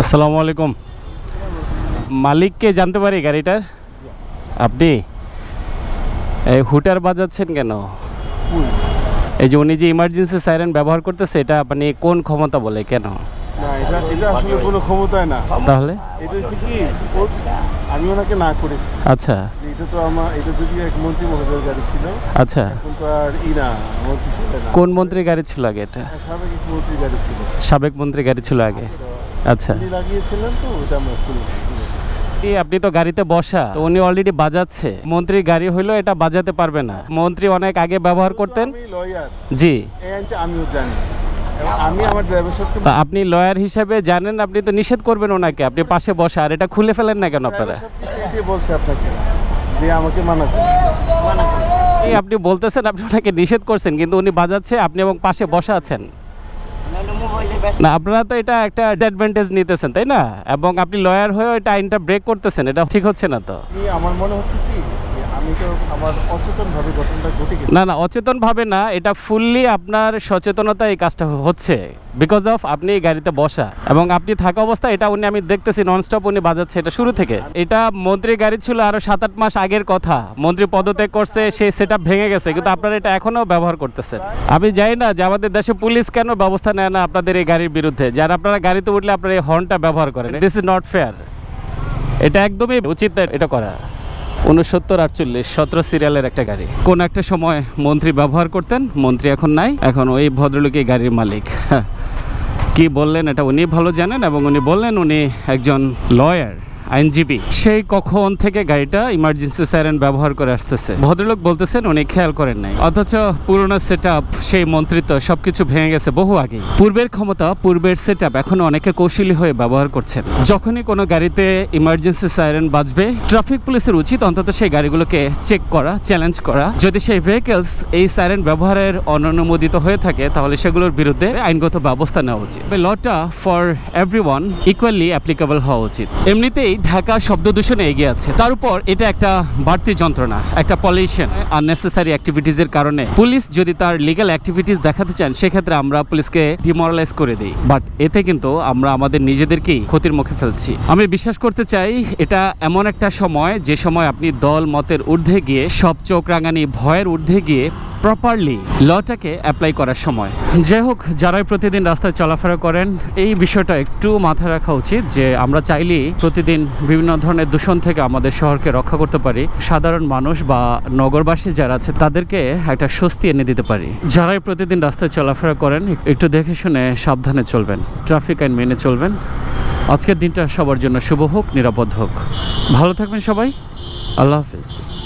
আসসালামু আলাইকুম। মালিককে জানতে পারি গাড়িটার? আপনি? এই হুটার বাজাচ্ছেন কেন? এই যে উনি যে ইমার্জেন্সি সাইরেন ব্যবহার করতেছে এটা আপনি কোন ক্ষমতা বলে কেন? এটা এটা কোনো ক্ষমতায় না। তাহলে? আমি ওনাকে না করেছি আচ্ছা। এটা তো আমার এটা যদি এক মন্ত্রী মহোদয়ের গাড়ি ছিল আচ্ছা। এখন তো আর ই না মন্ত্রী ছিল কোন মন্ত্রীর গাড়ি ছিল আগে এটা? সাবেক মন্ত্রীর গাড়ি ছিল। সাবেক মন্ত্রী গাড়ি ছিল আগে। আচ্ছা। লাগিয়েছিলেন তো ওটা আমরা আপনি তো গাড়িতে বসা তো উনি অলরেডি বাজাচ্ছে। মন্ত্রীর গাড়ি হইল এটা বাজাতে পারবে না। মন্ত্রী অনেক আগে ব্যবহার করতেন। লয়ার জি। আমিও জানি। আমি আমার ড্রাইভার আপনি লয়ার হিসেবে জানেন আপনি তো নিষেধ করবেন ওনাকে। আপনি পাশে বসা আর এটা খুলে ফেলেন না কেন আপনারা? বলছে আপনাকে? যে আমাকে মানা আপনি বলতেছেন আপনি ওনাকে নিষেধ করছেন কিন্তু উনি বাজাচ্ছে আপনি এবং পাশে বসা আছেন। না আপনারা তো এটা একটা অ্যাডভান্টেজ নিতেছেন তাই না? এবং আপনি লয়ার হয়ে এটা আইনটা ব্রেক করতেছেন এটা ঠিক হচ্ছে না তো? আমার মনে হচ্ছে কি না না অচেতন ভাবে না, এটা ফুললি আপনার সচেতনতা এই কাজটা হচ্ছে। বিকজ অফ আপনি গাড়িতে বসা, এবং আপনি থাকা অবস্থায় এটা উনি আমি দেখতেছি ননস্টপ উনি বাজাচ্ছে এটা শুরু থেকে। এটা মন্ত্রী গাড়ি ছিল আরও সাত আট মাস আগের কথা। মন্ত্রী পদত্যাগ করছে সেই সেট ভেঙে গেছে, কিন্তু আপনারা এটা এখনও ব্যবহার করতেছেন। আমি জানি না যে আমাদের দেশে পুলিশ কেন ব্যবস্থা নেয় না আপনাদের এই গাড়ির বিরুদ্ধে। যারা আপনারা গাড়িতে উঠলে আপনারা এই হর্নটা ব্যবহার করেন। দিস ইজ নট ফেয়ার এটা একদমই উচিত এটা করা। উনসত্তর আটচল্লিশ, সতেরো সিরিয়ালের একটা গাড়ি কোন একটা সময় মন্ত্রী ব্যবহার করতেন, মন্ত্রী এখন নাই, এখন ওই ভদ্রলোকই গাড়ির মালিক হ্যাঁ। কি বললেন এটা উনি ভালো জানেন এবং উনি বললেন উনি একজন লয়ার আইনজীবী। সেই কখন থেকে গাড়িটা ইমার্জেন্সি সাইরেন ব্যবহার করে আসতেছে। ভদ্রলোক বলতেছেন, উনি খেয়াল করেন নাই। অথচ পুরনো সেট সেই মন্ত্রিত্ব সবকিছু ভেঙে গেছে বহু আগে। পূর্বের ক্ষমতা, পূর্বের সেট আপ এখনও অনেকে কৌশলী হয়ে ব্যবহার করছেন। যখনই কোনো গাড়িতে ইমার্জেন্সি সাইরেন বাজবে ট্রাফিক পুলিশের উচিত অন্তত সেই গাড়িগুলোকে চেক করা চ্যালেঞ্জ করা। যদি সেই ভেহিকেলস এই সাইরেন ব্যবহারের অননুমোদিত হয়ে থাকে, তাহলে সেগুলোর বিরুদ্ধে আইনগত ব্যবস্থা নেওয়া উচিত। লটা ফর এভরি ইকুয়ালি অ্যাপ্লিকেবল হওয়া উচিত। এমনিতেই ঢাকা শব্দ দূষণে এগিয়ে আছে। তার উপর এটা একটা বাড়তি যন্ত্রণা, একটা পলিউশন আননেসেসারি অ্যাক্টিভিটিজের কারণে। পুলিশ যদি তার লিগ্যাল অ্যাক্টিভিটিস দেখাতে চান, সেক্ষেত্রে আমরা পুলিশকে ডিমোরালাইজ করে দিই। বাট এতে কিন্তু আমরা আমাদের নিজেদেরকেই ক্ষতির মুখে ফেলছি। আমি বিশ্বাস করতে চাই, এটা এমন একটা সময়, যে সময় আপনি দল, মতের ঊর্ধ্বে গিয়ে, সব চোখ রাঙানি, ভয়ের ঊর্ধ্বে গিয়ে প্রপারলি লটাকে অ্যাপ্লাই করার সময়। যাই হোক, যারাই প্রতিদিন রাস্তায় চলাফেরা করেন, এই বিষয়টা একটু মাথায় রাখা উচিত যে আমরা চাইলেই প্রতিদিন বিভিন্ন ধরনের দূষণ থেকে আমাদের শহরকে রক্ষা করতে পারি। সাধারণ মানুষ বা নগরবাসী যারা আছে, তাদেরকে একটা স্বস্তি এনে দিতে পারি। যারাই প্রতিদিন রাস্তায় চলাফেরা করেন, একটু দেখে শুনে সাবধানে চলবেন। ট্রাফিক আইন মেনে চলবেন। আজকের দিনটা সবার জন্য শুভ হোক, নিরাপদ হোক। ভালো থাকবেন সবাই। আল্লাহ হাফিজ।